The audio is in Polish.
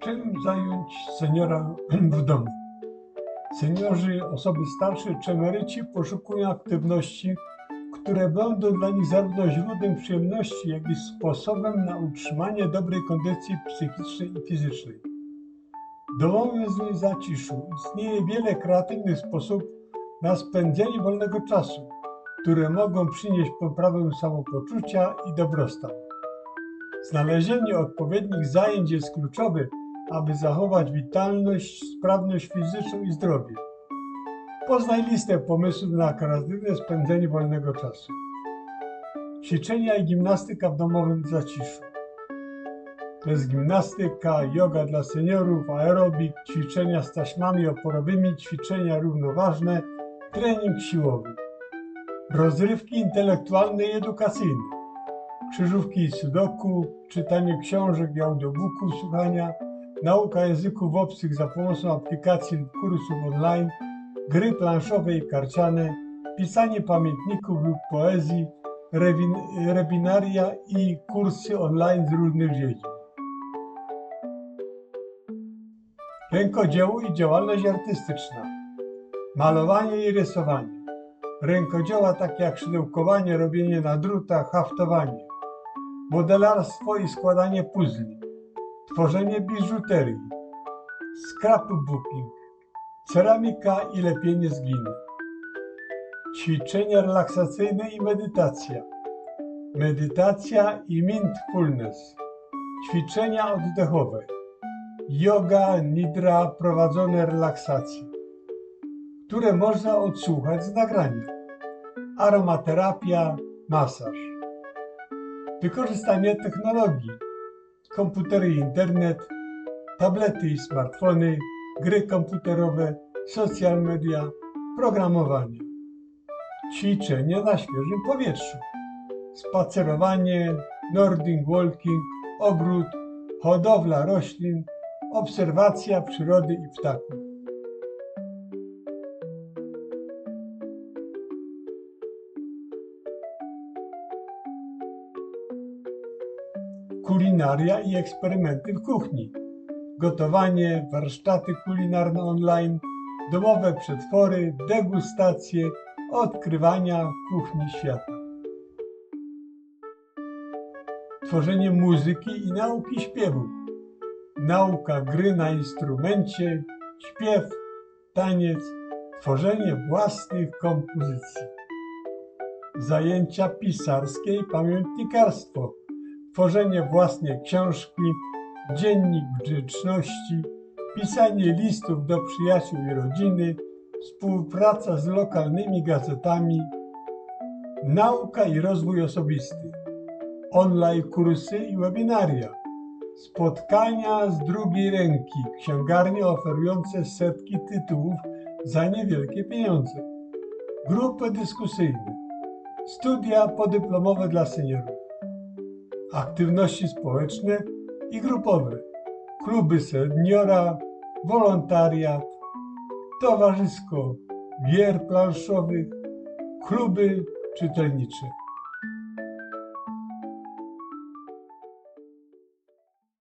Czym zająć seniora w domu? Seniorzy, osoby starsze czy emeryci poszukują aktywności, które będą dla nich zarówno źródłem przyjemności, jak i sposobem na utrzymanie dobrej kondycji psychicznej i fizycznej. W domowym zaciszu istnieje wiele kreatywnych sposobów na spędzenie wolnego czasu, które mogą przynieść poprawę samopoczucia i dobrostan. Znalezienie odpowiednich zajęć jest kluczowe, aby zachować witalność, sprawność fizyczną i zdrowie. Poznaj listę pomysłów na kreatywne spędzenie wolnego czasu. Ćwiczenia i gimnastyka w domowym zaciszu. To jest gimnastyka, yoga dla seniorów, aerobik, ćwiczenia z taśmami oporowymi, ćwiczenia równoważne, trening siłowy. Rozrywki intelektualne i edukacyjne. Krzyżówki i sudoku, czytanie książek i audiobooków, słuchania, nauka języków obcych za pomocą aplikacji lub kursów online, gry planszowe i karciane, pisanie pamiętników lub poezji, webinaria i kursy online z różnych dziedzin. Rękodzieło i działalność artystyczna. Malowanie i rysowanie. Rękodzieła takie jak szydełkowanie, robienie na drutach, haftowanie. Modelarstwo i składanie puzli. Tworzenie biżuterii. Scrapbooking. Ceramika i lepienie z gliny. Ćwiczenia relaksacyjne i medytacja. Medytacja i mindfulness. Ćwiczenia oddechowe. Yoga, nidra, prowadzone relaksacje, które można odsłuchać z nagrania. Aromaterapia, masaż. Wykorzystanie technologii. Komputery i internet, tablety i smartfony, gry komputerowe, social media, programowanie. Ćwiczenie na świeżym powietrzu. Spacerowanie, nordic walking, ogród, hodowla roślin, obserwacja przyrody i ptaków. Kulinaria i eksperymenty w kuchni. Gotowanie, warsztaty kulinarne online, domowe przetwory, degustacje, odkrywania kuchni świata. Tworzenie muzyki i nauki śpiewu nauka gry na instrumencie, śpiew, taniec, tworzenie własnych kompozycji. Zajęcia pisarskie i pamiętnikarstwo, tworzenie własnej książki, dziennik wdzięczności, pisanie listów do przyjaciół i rodziny, współpraca z lokalnymi gazetami, nauka i rozwój osobisty, online kursy i webinaria Spotkania z drugiej ręki, księgarnie oferujące setki tytułów za niewielkie pieniądze. Grupy dyskusyjne, studia podyplomowe dla seniorów, aktywności społeczne i grupowe, kluby seniora, wolontariat, towarzysko gier planszowych, kluby czytelnicze.